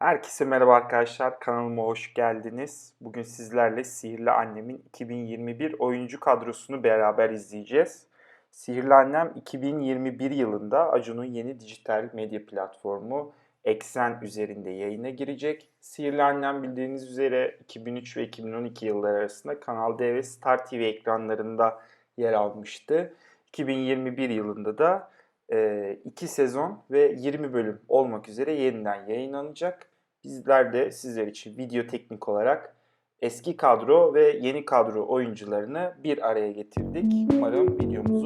Herkese merhaba arkadaşlar. Kanalıma hoş geldiniz. Bugün sizlerle Sihirli Annem'in 2021 oyuncu kadrosunu beraber izleyeceğiz. Sihirli Annem 2021 yılında Acun'un yeni dijital medya platformu Eksen üzerinde yayına girecek. Sihirli Annem bildiğiniz üzere 2003 ve 2012 yılları arasında Kanal D ve Star TV ekranlarında yer almıştı. 2021 yılında da 2 sezon ve 20 bölüm olmak üzere yeniden yayınlanacak. Bizler de sizler için video teknik olarak eski kadro ve yeni kadro oyuncularını bir araya getirdik. Umarım beğenirsiniz.